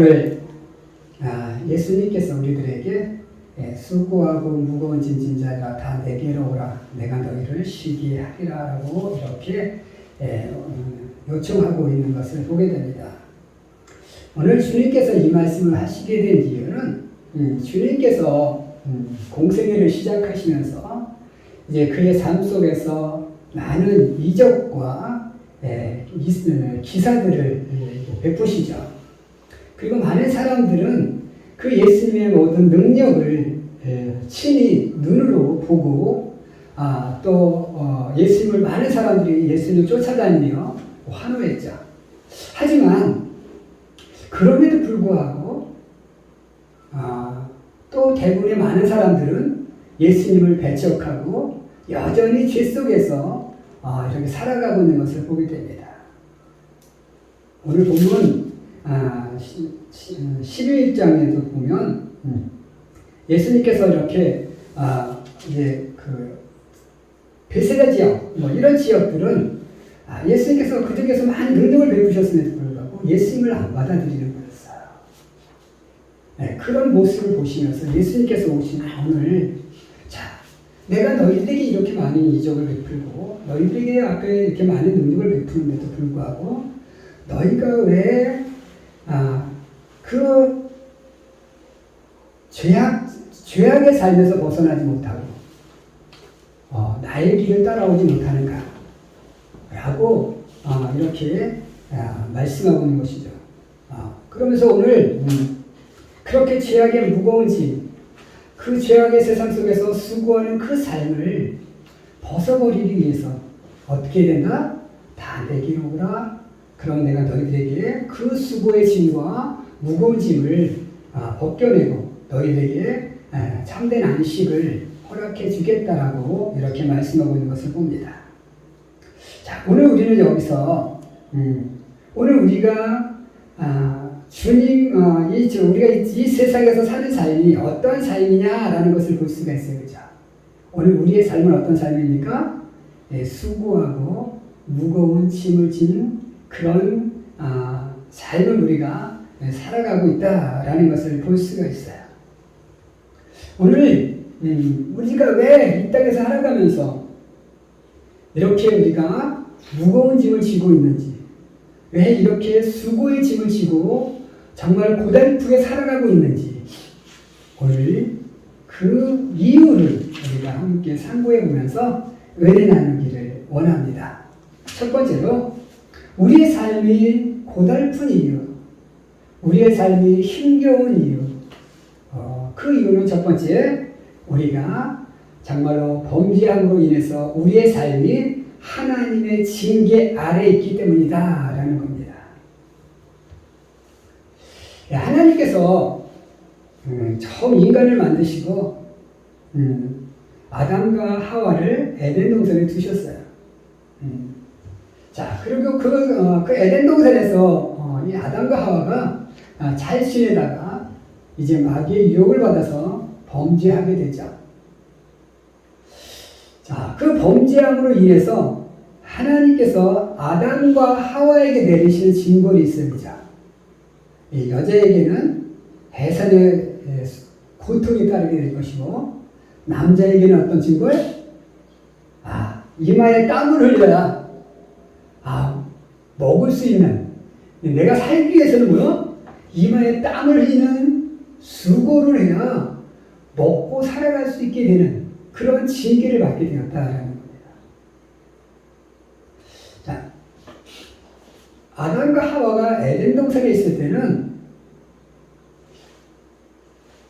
오늘 아, 예수님께서 우리들에게 예, 수고하고 무거운 짐진 자가 다 내게로 오라 내가 너희를 쉬게 하리라 라고 이렇게 예, 음, 요청하고 있는 것을 보게 됩니다. 오늘 주님께서 이 말씀을 하시게 된 이유는 음, 주님께서 음, 공생애를 시작하시면서 이제 그의 삶 속에서 많은 이적과 예, 이- 기사들을 예, 베푸시죠. 그리고 많은 사람들은 그 예수님의 모든 능력을 예, 친히 눈으로 보고 아, 또 어, 예수님을 많은 사람들이 예수님을 쫓아다니며 환호했죠. 하지만 그럼에도 불구하고 아, 또 대부분의 많은 사람들은 예수님을 배척하고 여전히 죄 속에서 아, 이렇게 살아가고 있는 것을 보게 됩니다. 오늘 본문 아, 12장에도 보면 음, 예수님께서 이렇게 아, 이제 그 베세다 지역 뭐 이런 지역들은 아, 예수님께서 그중에서 많은 능력을 베푸셨음에도 불구하고 예수님을 안 받아들이는 거였어요. 네, 그런 모습을 보시면서 예수님께서 오신 오늘 자 내가 너희들에게 이렇게 많은 이적을 베풀고 너희들에게 앞에 이렇게 많은 능력을 베푸는데도 불구하고 너희가 왜 아, 그 죄악, 죄악의 삶에서 벗어나지 못하고 어, 나의 길을 따라오지 못하는가 라고 어, 이렇게 아, 말씀하고 있는 것이죠. 어, 그러면서 오늘 음, 그렇게 죄악의 무거운 짐, 그 죄악의 세상 속에서 수고하는 그 삶을 벗어버리기 위해서 어떻게 된다? 다 내게로 오라. 그럼 내가 너희들에게 그 수고의 짐과 무거운 짐을 아, 벗겨내고 너희들에게 아, 참된 안식을 허락해 주겠다라고 이렇게 말씀하고 있는 것을 봅니다. 자, 오늘 우리는 여기서 음, 오늘 우리가 아, 주님 어, 이 저, 우리가 이, 이 세상에서 사는 삶이 어떤 삶이냐라는 것을 볼 수가 있어요, 그죠? 오늘 우리의 삶은 어떤 삶입니까? 예, 수고하고 무거운 짐을 지는 그런 아, 삶을 우리가 예, 살아가고 있다라는 것을 볼 수가 있어요. 오늘 음, 우리가 왜 이 땅에서 살아가면서 이렇게 우리가 무거운 짐을 지고 있는지, 왜 이렇게 수고의 짐을 지고 정말 고달프게 살아가고 있는지, 오늘 그 이유를 우리가 함께 상고해 보면서 은혜 나누기를 원합니다. 첫 번째로, 우리의 삶이 고달픈 이유, 우리의 삶이 힘겨운 이유, 어, 그 이유는 첫 번째, 우리가 정말로 범죄함으로 인해서 우리의 삶이 하나님의 징계 아래 있기 때문이다 라는 겁니다. 예, 하나님께서 음, 처음 인간을 만드시고 음, 아담과 하와를 에덴 동산에 두셨어요. 음. 자 그리고 그, 어, 그 에덴 동산에서 어, 이 아담과 하와가 아, 잘 지내다가 이제 마귀의 유혹을 받아서 범죄하게 되죠. 자, 그 범죄함으로 인해서 하나님께서 아담과 하와에게 내리시는 징벌이 있습니다. 이 여자에게는 해산의 고통이 따르게 될 것이고 남자에게는 어떤 징벌? 아, 이마에 땀을 흘려야 아, 먹을 수 있는 내가 살기 위해서는 뭐요? 이마에 땀을 흘리는 수고를 해야 먹고 살아갈 수 있게 되는 그런 징계를 받게 되었다라는 겁니다. 자, 아담과 하와가 에덴 동산에 있을 때는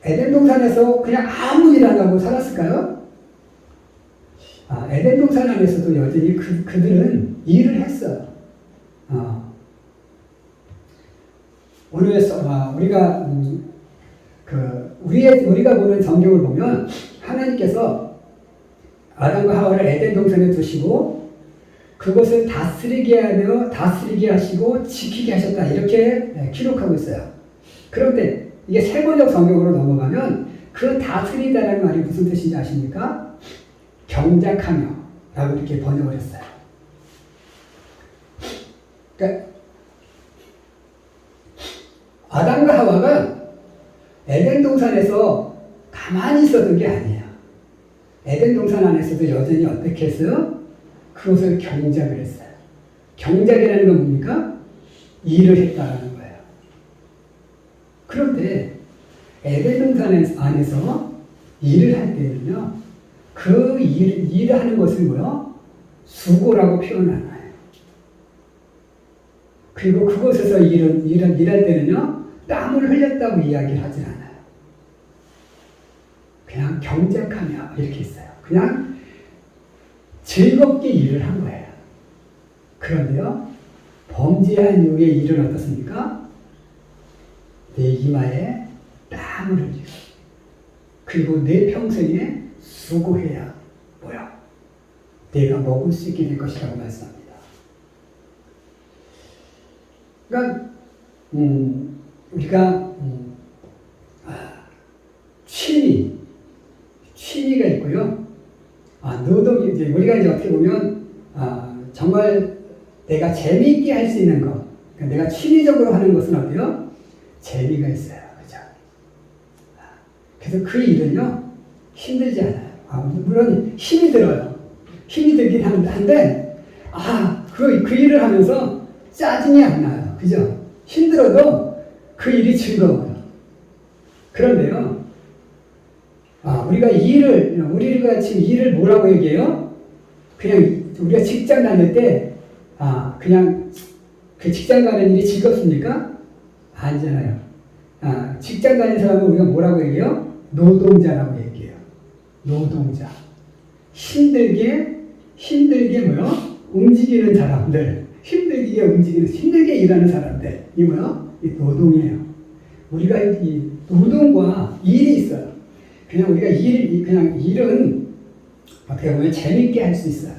에덴 동산에서 그냥 아무 일 안 하고 살았을까요? 아, 에덴 동산 안에서도 여전히 그, 그들은 일을 했어요. 어. 오늘 아, 우리가 음, 그 우리의 우리가 보는 성경을 보면 하나님께서 아담과 하와를 에덴 동산에 두시고 그것을 다스리게 하며 다스리게 하시고 지키게 하셨다 이렇게 네, 기록하고 있어요. 그런데 이게 세번역 성경으로 넘어가면 그 다스리다라는 말이 무슨 뜻인지 아십니까? 경작하며 라고 이렇게 번역을 했어요. 그러니까 아담과 하와가 에덴 동산에서 가만히 있었던 게 아니에요. 에덴 동산 안에서도 여전히 어떻게 했어요? 그것을 경작을 했어요. 경작이라는 건 뭡니까? 일을 했다라는 거예요. 그런데 에덴 동산 안에서 일을 할 때는요, 그 일, 일을 하는 것을 뭐요? 수고라고 표현하나요? 그리고 그곳에서 일은, 일은, 일할 때는요, 땀을 흘렸다고 이야기를 하지 않아요. 그냥 경작하며 이렇게 있어요. 그냥 즐겁게 일을 한 거예요. 그런데요, 범죄한 이후에 일은 어떻습니까? 내 이마에 땀을 흘리고, 그리고 내 평생에 수고해야 뭐야? 내가 먹을 수 있게 될 것이라고 말씀합니다. 그러니까 음, 우리가 음, 아, 취미, 취미가 있고요. 아, 노동이 이제 우리가 이제 어떻게 보면 아, 정말 내가 재미있게 할 수 있는 것, 그러니까 내가 취미적으로 하는 것은 어때요? 재미가 있어요, 그죠? 아, 그래서 그 일은요 힘들지 않아요. 아, 물론 힘이 들어요. 힘이 들긴 한데, 아, 그, 그 일을 하면서 짜증이 안 나요. 그죠? 힘들어도 그 일이 즐거워요. 그런데요, 아, 우리가 일을, 우리가 지금 일을 뭐라고 얘기해요? 그냥 우리가 직장 다닐 때, 아, 그냥 그 직장 가는 일이 즐겁습니까? 아니잖아요. 아, 직장 다니는 사람은 우리가 뭐라고 얘기해요? 노동자라고 얘기해요. 노동자. 힘들게, 힘들게 뭐요? 움직이는 사람들. 힘들게 움직이는, 힘들게 일하는 사람들. 이 뭐요? 이 노동이에요. 우리가 이 노동과 일이 있어요. 그냥 우리가 일, 그냥 일은 어떻게 보면 재밌게 할 수 있어요.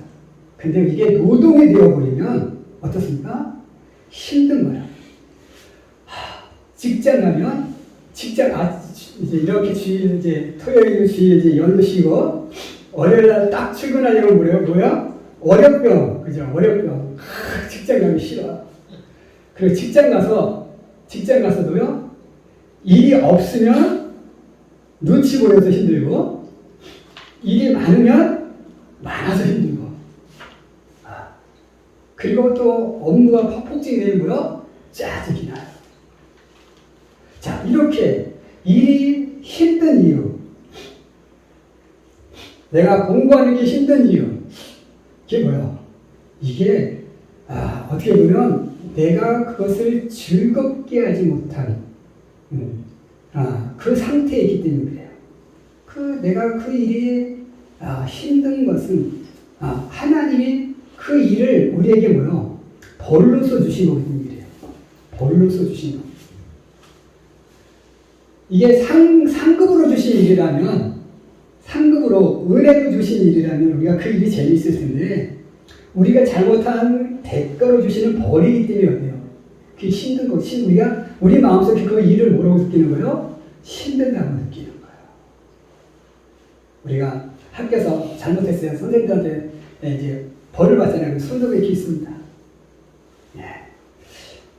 근데 이게 노동이 되어버리면 어떻습니까? 힘든 거야. 하, 직장 가면 직장 아 이제 이렇게 주일 이제 토요일 주일 이제 연도 쉬고 월요일 날 딱 출근하려면 뭐래요? 뭐야? 월요병 그죠? 월요병 하, 직장 가기 싫어. 그리고 직장 가서 직장 가서도요 일이 없으면 눈치 보여서 힘들고 일이 많으면 많아서 힘들고 아, 그리고 또 업무가 폭증이 되고요 짜증이 나요. 자 이렇게 일이 힘든 이유 내가 공부하는 게 힘든 이유 이게 뭐야? 이게 아, 어떻게 보면 내가 그것을 즐겁게 하지 못한 음, 아, 그 상태에 있기 때문에 그래요. 그 내가 그 일이 아, 힘든 것은 아, 하나님이 그 일을 우리에게 뭐요? 벌로 써주신 거거든요. 벌로 써주신 거. 이게 상, 상급으로 주신 일이라면, 상급으로 은혜로 주신 일이라면 우리가 그 일이 재미있을 텐데, 우리가 잘못한 대가로 주시는 벌이기 때문에 어때요? 그게 힘든 거, 힘, 우리가, 우리 마음속에 그 일을 뭐라고 느끼는 거예요? 힘든다고 느끼는 거예요. 우리가 학교에서 잘못했어요. 선생님들한테 이제 벌을 받잖아요. 손도 이렇게 있습니다. 예.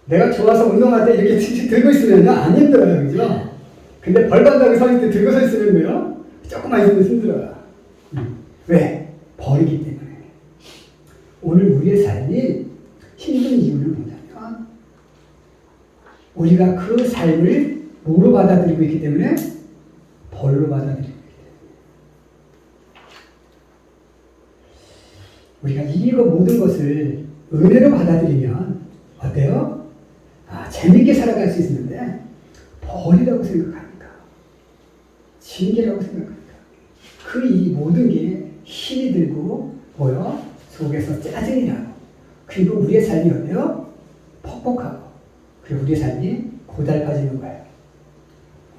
내가 좋아서 운동할 때 이렇게 들고 있으면 안 힘들어요. 그죠? 근데 벌 있을 때 들고 서 있으면요. 조금만 있으면 힘들어요. 음. 왜? 벌이기 때문에. 오늘 우리의 삶이 힘든 이유는 뭐냐면 우리가 그 삶을 뭐로 받아들이고 있기 때문에 벌로 받아들이고 있기 때문에 우리가 이거 모든 것을 은혜로 받아들이면 어때요? 아, 재밌게 살아갈 수 있는데 벌이라고 생각하니까 징계라고 생각하니까 그 이 모든 게 힘이 들고 뭐요? 속에서 짜증이 나고 그리고 우리의 삶이 어때요? 퍽퍽하고 그리고 우리의 삶이 고달파지는 거예요.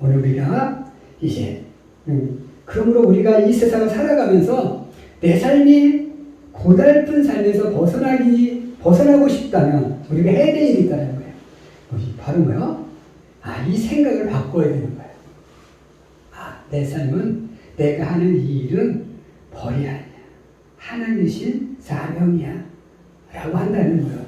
오늘 우리가 이제 음, 그러므로 우리가 이 세상을 살아가면서 내 삶이 고달픈 삶에서 벗어나기 벗어나고 싶다면 우리가 해야 될 일이 있다는 거예요. 바로 뭐요? 아, 이 생각을 바꿔야 되는 거예요. 아, 내 삶은 내가 하는 이 일은 벌이 아니야. 하나님 주신 사명이야. 라고 한다는 거예요.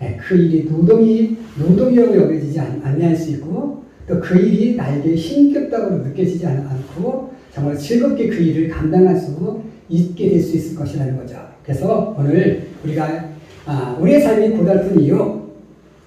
네, 그그 일이 노동이 노동이라고 여겨지지 않- 아니할 수 있고 또 그 일이 나에게 힘겹다고 느껴지지 않- 않고 정말 즐겁게 그 일을 감당할 수 있게 될 수 있을 것이라는 거죠. 그래서 오늘 우리가 아, 우리의 삶이 고달픈 이유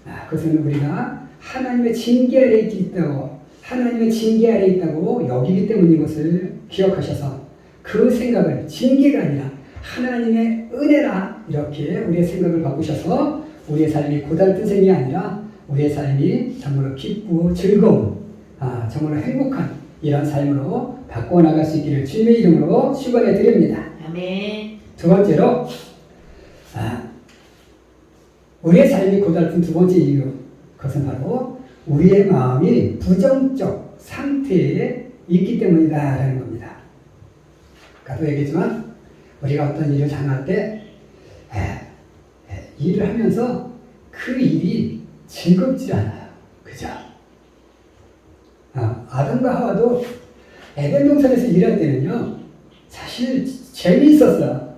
아, 그것은 우리가 하나님의 징계 아래 있다고 하나님의 징계 아래 있다고 여기기 때문인 것을 기억하셔서 그 생각을 징계가 아니라 하나님의 은혜라 이렇게 우리의 생각을 바꾸셔서 우리의 삶이 고달픈 생이 아니라 우리의 삶이 정말로 기쁘고 즐거운 아, 정말로 행복한 이런 삶으로 바꿔 나갈 수 있기를 주님의 이름으로 축원해 드립니다. 아멘. 두 번째로 아, 우리의 삶이 고달픈 두 번째 이유 그것은 바로 우리의 마음이 부정적 상태에 있기 때문이다라는 겁니다. 아까도 얘기했지만 우리가 어떤 일을 당할 때 에, 에, 일을 하면서 그 일이 즐겁지 않아요. 그죠? 아, 아담과 하와도 에덴 동산에서 일할 때는요 사실 재미있었어요.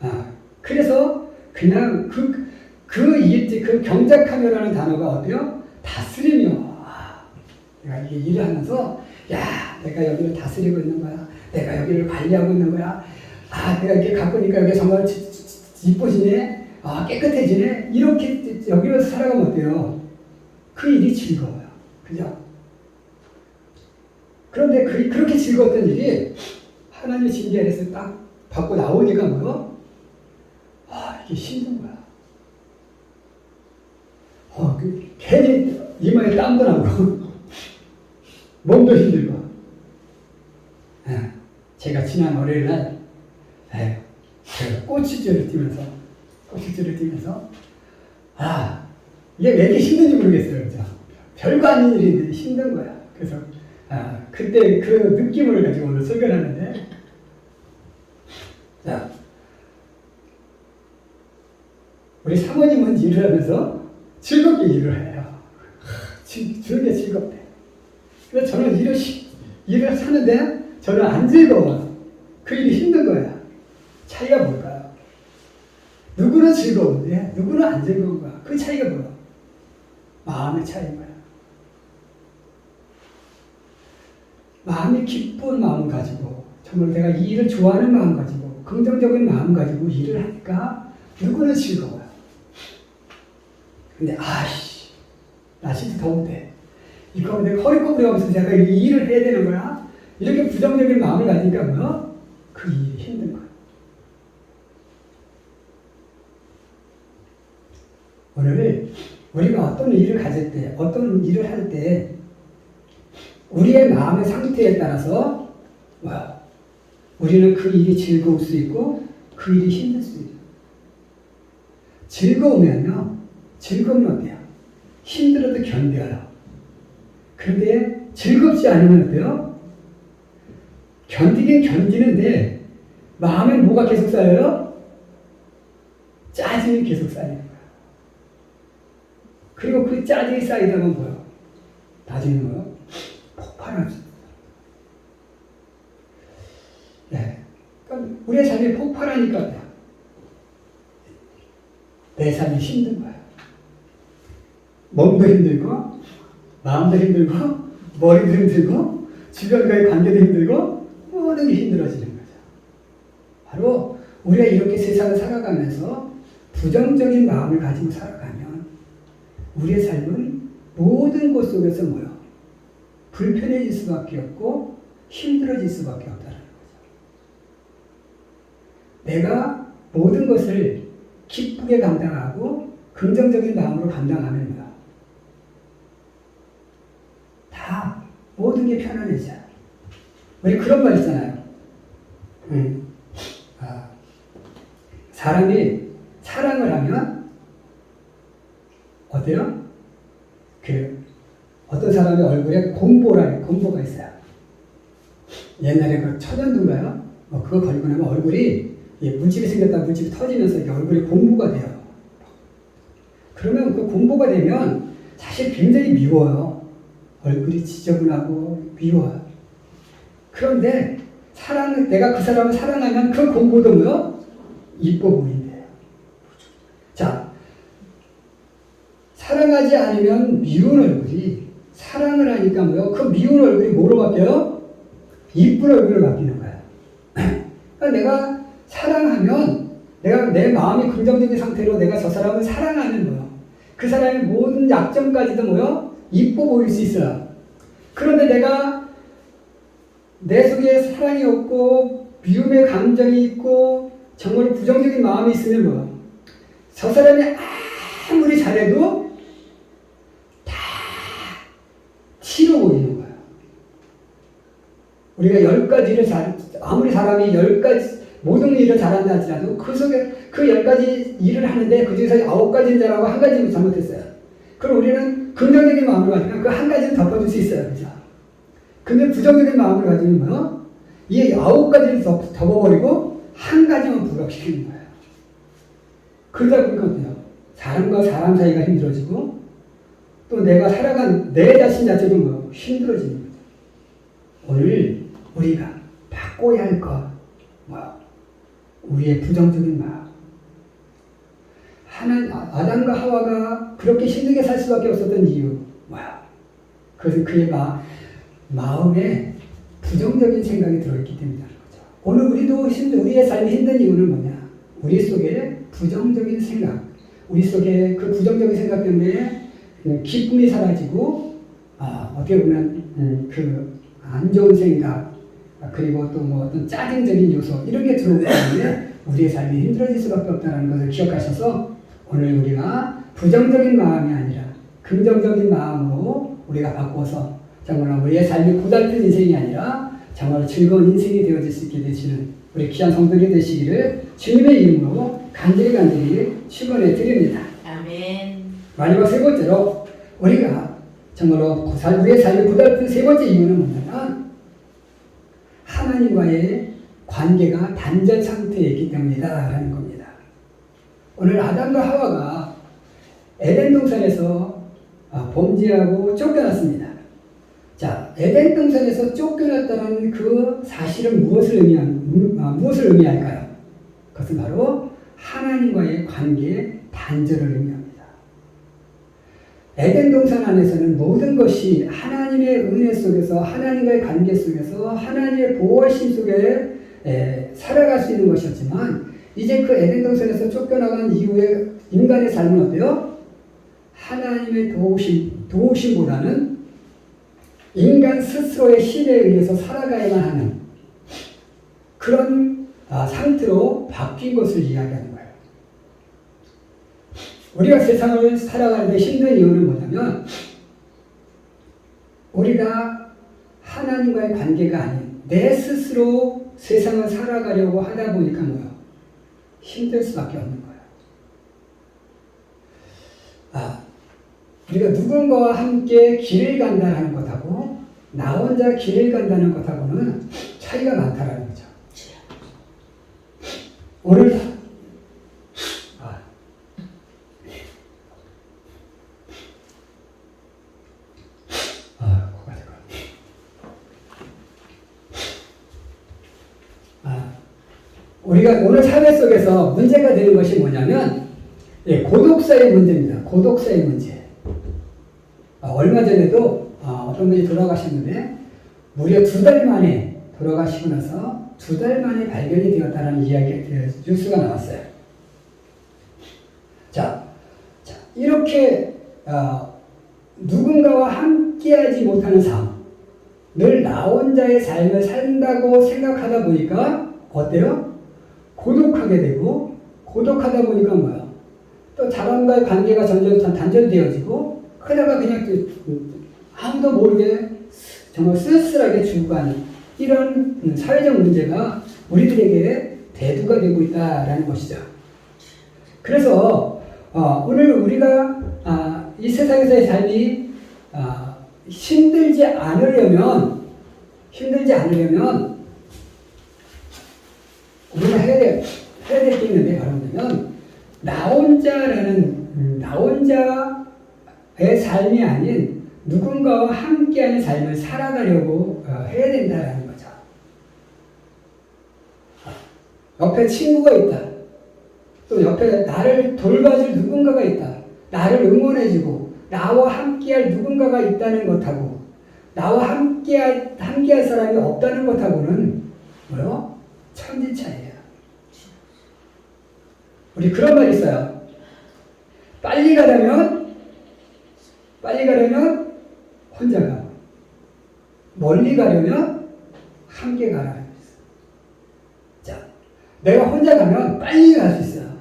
아, 그래서 그냥 그, 그 일, 그 경작하며라는 단어가 어때요? 다스리며. 아, 내가 이게 일을 하면서, 야, 내가 여기를 다스리고 있는 거야. 내가 여기를 관리하고 있는 거야. 아, 내가 이렇게 갖고 니까 여기 정말 이뻐지네. 아, 깨끗해지네. 이렇게 여기로 살아가면 어때요? 그 일이 즐거워요. 그죠? 그런데 그, 그렇게 즐거웠던 일이 하나님의 징계 아래서 딱 받고 나오니까 뭐요? 아, 이게 힘든 거야. 어, 그, 괜히 이마에 땀도 나고, 몸도 힘들고. 예, 제가 지난 월요일 날, 예, 제가 꼬치줄을 뛰면서, 꼬치줄을 뛰면서, 아, 이게 왜 이렇게 힘든지 모르겠어요. 그죠? 별거 아닌 일인데 힘든 거야. 그래서, 아, 그때 그 느낌을 가지고 오늘 설교를 하는데, 자, 우리 사모님은 일을 하면서 즐겁게 일을 해요. 지- 즐게 즐겁대. 근데 저는 일을, 시- 일을 하는데 저는 안 즐거워요. 그 일이 힘든 거야. 차이가 뭘까요? 누구는 즐거운데 누구는 안 즐거운 거야. 그 차이가 뭐야? 마음의 차이인 거야. 마음이 기쁜 마음 가지고 정말 내가 이 일을 좋아하는 마음 가지고 긍정적인 마음 가지고 일을 하니까 누구는 즐거워요. 근데 아씨 날씨도 더운데 이거 내가 허리 꼬부려가면서 내가 이 일을 해야 되는 거야? 이렇게 부정적인 마음을 가지니까 뭐야? 그 일이 힘든 거야. 오늘 우리가 어떤 일을 가질 때, 어떤 일을 할 때, 우리의 마음의 상태에 따라서 뭐야? 우리는 그 일이 즐거울 수 있고 그 일이 힘들 수 있어요. 즐거우면요, 즐거우면 어때요? 힘들어도 견뎌요. 그런데 즐겁지 않으면 어때요? 견디긴 견디는데 마음에 뭐가 계속 쌓여요? 짜증이 계속 거야. 그리고 그 짜증이 쌓이다 보면 뭐요? 나중에 뭐요? 폭발할 수 있어요. 네. 그러니까 우리의 삶이 폭발하니까? 내 삶이 힘든 거야. 몸도 힘들고, 마음도 힘들고, 머리도 힘들고, 주변과의 관계도 힘들고, 모든 게 힘들어지는 거죠. 바로 우리가 이렇게 세상을 살아가면서 부정적인 마음을 가지고 살아가면 우리의 삶은 모든 것 속에서 뭐요? 불편해질 수밖에 없고 힘들어질 수밖에 없다는 거죠. 내가 모든 것을 기쁘게 감당하고 긍정적인 마음으로 감당하면 뭐야? 다 모든 게 편안해져. 우리 그런 말 있잖아요. 음. 아, 사람이 사랑을 하면 어때요? 그 어떤 사람의 얼굴에 곰보라 곰보가 있어요. 옛날에 그 천연두인가요? 어, 그거 걸고 나면 얼굴이 예, 물집이 생겼다 물집이 터지면서 얼굴이 곰보가 돼요. 그러면 그 곰보가 되면 사실 굉장히 미워요. 얼굴이 지저분하고 미워요. 그런데 사랑, 내가 그 사람을 사랑하면 그 곰보도 뭐요? 이뻐 보인대요. 자, 사랑하지 않으면 미운 얼굴이 사랑을 하니까 뭐요? 그 미운 얼굴이 뭐로 바뀌어요? 이쁜 얼굴로 바뀌는 거야. 그러니까 내가 사랑하면 내가 내 마음이 긍정적인 상태로 내가 저 사람을 사랑하는 거예요. 그 사람의 모든 약점까지도 뭐요? 이뻐 보일 수 있어요. 그런데 내가 내 속에 사랑이 없고 미움의 감정이 있고 정말 부정적인 마음이 있으면 뭐요? 저 사람이 아무리 잘해도 다 보이는 거예요. 우리가 열 가지를 잘, 아무리 사람이 열 가지, 모든 일을 잘한다 할지라도 그 속에 그 열 가지 일을 하는데 그 중에서 아홉 가지는 잘하고 한 가지는 잘못했어요. 그럼 우리는 긍정적인 마음을 가지면 그 한 가지는 덮어줄 수 있어요. 그죠? 근데 부정적인 마음을 가지면 뭐요? 이 아홉 가지를 덮, 덮어버리고 한 가지만 부각시키는 거예요. 그러다 보니까 어때요? 사람과 사람 사이가 힘들어지고 또 내가 살아간 내 자신 자체도 뭐 힘들어지는 거죠. 오늘 우리가 바꿔야 할 것, 뭐 우리의 부정적인 마음. 하나 아담과 하와가 그렇게 힘들게 살 수밖에 없었던 이유 뭐야? 그것은 그의 마, 마음에 부정적인 생각이 들어있기 때문이라는 거죠. 오늘 우리도 힘든 우리의 삶이 힘든 이유는 뭐냐? 우리 속에 부정적인 생각, 우리 속에 그 부정적인 생각 때문에 그 기쁨이 사라지고 아, 어떻게 보면 음, 그안 좋은 생각 아, 그리고 또 뭐 어떤 짜증적인 요소 이런 게 들어오기 때문에 우리의 삶이 힘들어질 수밖에 없다는 것을 기억하셔서 오늘 우리가 부정적인 마음이 아니라 긍정적인 마음으로 우리가 바꿔서 정말 우리의 삶이 고달픈 인생이 아니라 정말 즐거운 인생이 되어질 수 있게 되시는 우리 귀한 성도들이 되시기를 주님의 이름으로 간절히 간절히 축원해 드립니다. 아멘. 마지막 세 번째로 우리가 삶- 우리의 삶이 고달픈 세 번째 이유는 뭐냐면 하나님과의 관계가 단절 상태에 있기 때문이다라는 겁니다. 오늘 아담과 하와가 에덴 동산에서 아, 범죄하고 쫓겨났습니다. 자, 에덴 동산에서 쫓겨났다는 그 사실은 무엇을 의미한 음, 아, 무엇을 의미할까요? 그것은 바로 하나님과의 관계의 단절을 의미합니다. 에덴 동산 안에서는 모든 것이 하나님의 은혜 속에서 하나님과의 관계 속에서 하나님의 보호하심 속에 에, 살아갈 수 있는 것이었지만 이제 그 에덴 동산에서 쫓겨나간 이후에 인간의 삶은 어때요? 하나님의 도우심 도우심보다는 인간 스스로의 힘에 의해서 살아가야만 하는 그런 아, 상태로 바뀐 것을 거예요. 우리가 세상을 살아가는데 힘든 이유는 뭐냐면 우리가 하나님과의 관계가 아닌 내 스스로 세상을 살아가려고 하다 보니까 뭐요? 힘들 수밖에 없는 거예요. 아, 우리가 누군가와 함께 길을 간다는 것하고 나 혼자 길을 간다는 것하고는 차이가 많다라는 거죠. 오늘 아, 아, 코가 잠깐. 아, 우리가 오늘 사회 속에서 문제가 되는 것이 뭐냐면 예, 고독사의 문제입니다. 고독사의 문제. 아, 얼마 전에도 아, 어떤 분이 돌아가셨는데 무려 두 달 만에 돌아가시고 나서 두 달 만에 발견이 되었다는 이야기 그 뉴스가 나왔어요. 자, 자 이렇게 어, 누군가와 함께하지 못하는 삶, 늘 나 혼자의 삶을 산다고 생각하다 보니까 어때요? 고독하게 되고 고독하다 보니까 뭐야? 또 사람과의 관계가 점점 단- 단절되어지고 그러다가 그냥 또 아무도 모르게 정말 쓸쓸하게 죽어가는 이런 음, 사회적 문제가 우리들에게 대두가 되고 있다라는 것이죠. 그래서 어, 오늘 우리가 아, 이 세상에서의 삶이 아, 힘들지 않으려면 힘들지 않으려면 우리가 해야 될 해야 될 게 있는데 바로 뭐냐면 나 혼자라는 음, 나 혼자의 삶이 아닌 누군가와 함께하는 삶을 살아가려고 어, 해야 된다라는 거죠. 옆에 친구가 있다. 또 옆에 나를 돌봐줄 누군가가 있다. 나를 응원해주고 나와 함께할 누군가가 있다는 것하고 나와 함께할 함께할 사람이 없다는 것하고는 뭐요? 천지 차이예요. 우리 그런 말 있어요. 빨리 가려면 빨리 가려면 혼자 가. 멀리 가려면 함께 거있어 자, 내가 혼자 가면 빨리 갈 수 있어요.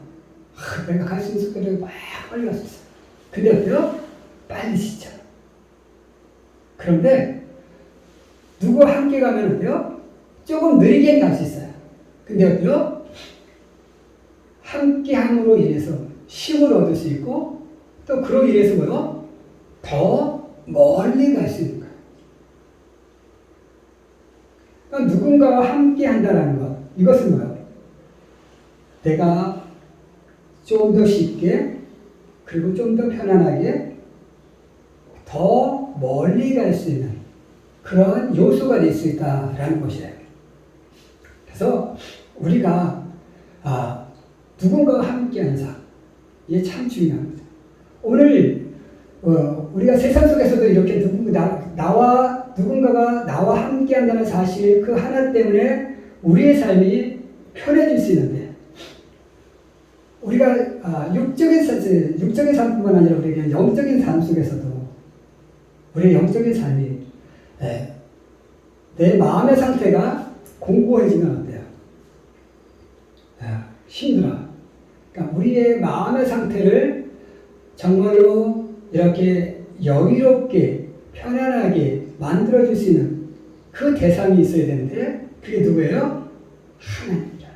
아, 내가 갈 수 있는 속도로 막 빨리 갈 수 있어. 근데 어때요? 빨리 지쳐. 그런데 누구와 함께 가면 어때요? 조금 느리게 갈 수 있어요. 근데 어때요? 함께 함으로 인해서 힘을 얻을 수 있고 또 그로 인해서 뭐요? 더 멀리 갈 수 있는 거예요. 그러니까 누군가와 함께 한다는 것. 이것은 뭐예요? 내가 좀 더 쉽게 그리고 좀 더 편안하게 더 멀리 갈 수 있는 그런 요소가 될 수 있다라는 것이에요. 그래서 우리가 아, 누군가와 함께하는 삶 이게 참 중요한 거죠. 오늘 어, 우리가 세상 속에서도 이렇게 누구 나, 나와 누군가가 나와 함께한다는 사실 그 하나 때문에 우리의 삶이 편해질 수 있는데 우리가 아, 육적인 삶, 육적인 삶뿐만 아니라 우리에게 영적인 삶 속에서도 우리의 영적인 삶이 예, 내 마음의 상태가 공고해지면 힘들어. 그러니까 우리의 마음의 상태를 정말로 이렇게 여유롭게 편안하게 만들어줄 수 있는 그 대상이 있어야 되는데 그게 누구예요? 하나님이라는 거죠.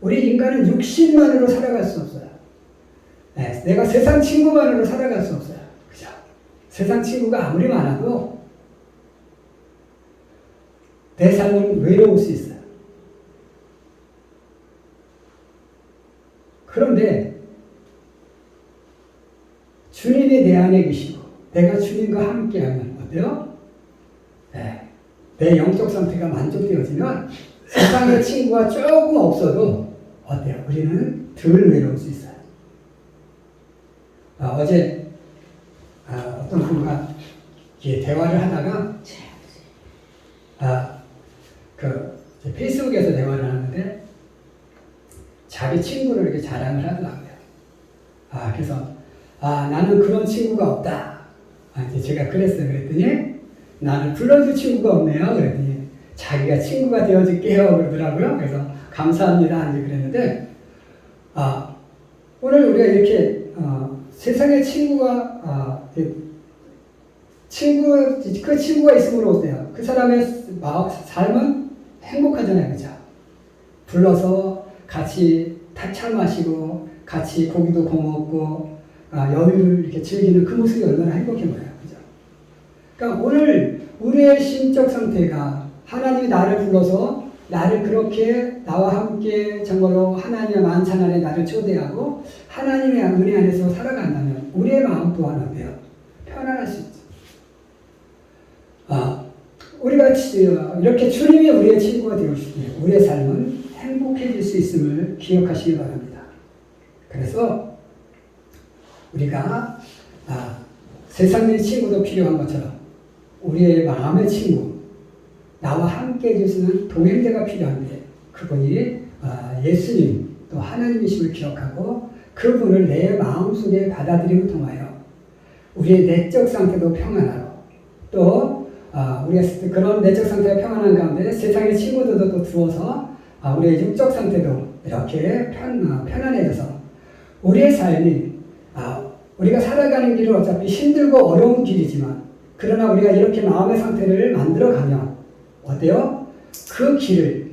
우리 인간은 육신만으로 살아갈 수 없어요. 네, 내가 세상 친구만으로 살아갈 수 없어요. 그죠? 세상 친구가 아무리 많아도 내 삶은 외로울 수 있어요. 그런데 주님이 내 안에 계시고 내가 주님과 함께하면 어때요? 네, 내 영적 상태가 만족되어지면 세상의 친구가 조금 없어도 어때요? 우리는 덜 외로울 수 있어요. 아, 어제 아, 어떤 분과 이렇게 대화를 하다가 아, 그 페이스북에서 대화를 하는데 자기 친구를 이렇게 자랑을 하더라고요. 아, 그래서 아, 나는 그런 친구가 없다. 아, 이제 제가 그랬어요. 그랬더니 나는 불러줄 친구가 없네요. 그랬더니 자기가 친구가 되어줄게요. 그러더라고요. 그래서 감사합니다. 이제 그랬는데 아, 오늘 우리가 이렇게 어, 세상에 친구가 아, 그 친구 그 친구가 있으므로 어때요? 그 사람의 마음 삶은 행복하잖아요, 그죠? 불러서 같이 차 마시고 같이 고기도 구워 먹고 아, 여유를 이렇게 즐기는 그 모습이 얼마나 행복해 보여요, 그죠? 그러니까 오늘 우리의 심적 상태가 하나님이 나를 불러서 나를 그렇게 나와 함께 정말로 하나님의 만찬 안에 나를 초대하고 하나님의 은혜 안에서 살아간다면 우리의 마음 또한 어때요? 편안할 수 있죠. 아, 우리가 이렇게 주님이 우리의 친구가 되어주실 때 우리의 삶은 행복해질 수 있음을 기억하시기 바랍니다. 그래서 우리가 아, 세상의 친구도 필요한 것처럼 우리의 마음의 친구, 나와 함께 해주시는 동행자가 필요한데 그분이 아, 예수님 또 하나님이심을 기억하고 그분을 내 마음속에 받아들임을 통하여 우리의 내적 상태도 평안하고 또 아, 우리가 그런 내적 상태가 평안한 가운데 세상의 친구들도 또 들어서 아, 우리의 육적 상태도 이렇게 편, 아, 편안해져서 우리의 삶이 아, 우리가 살아가는 길은 어차피 힘들고 어려운 길이지만 그러나 우리가 이렇게 마음의 상태를 만들어가면 어때요? 그 길을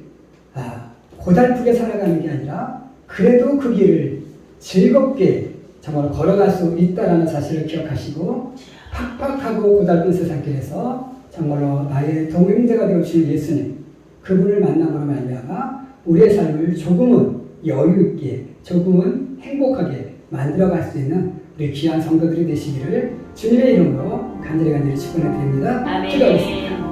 아, 고달프게 살아가는 게 아니라 그래도 그 길을 즐겁게 정말 걸어갈 수 있다라는 사실을 기억하시고 팍팍하고 고달픈 세상길에서 정말로 나의 동행자가 되어 주신 예수님 그분을 만남으로 말미암아 우리의 삶을 조금은 여유 있게 조금은 행복하게 만들어갈 수 있는 우리 귀한 성도들이 되시기를 주님의 이름으로 간절히 간절히 축원해 드립니다. 아멘. 기도하겠습니다.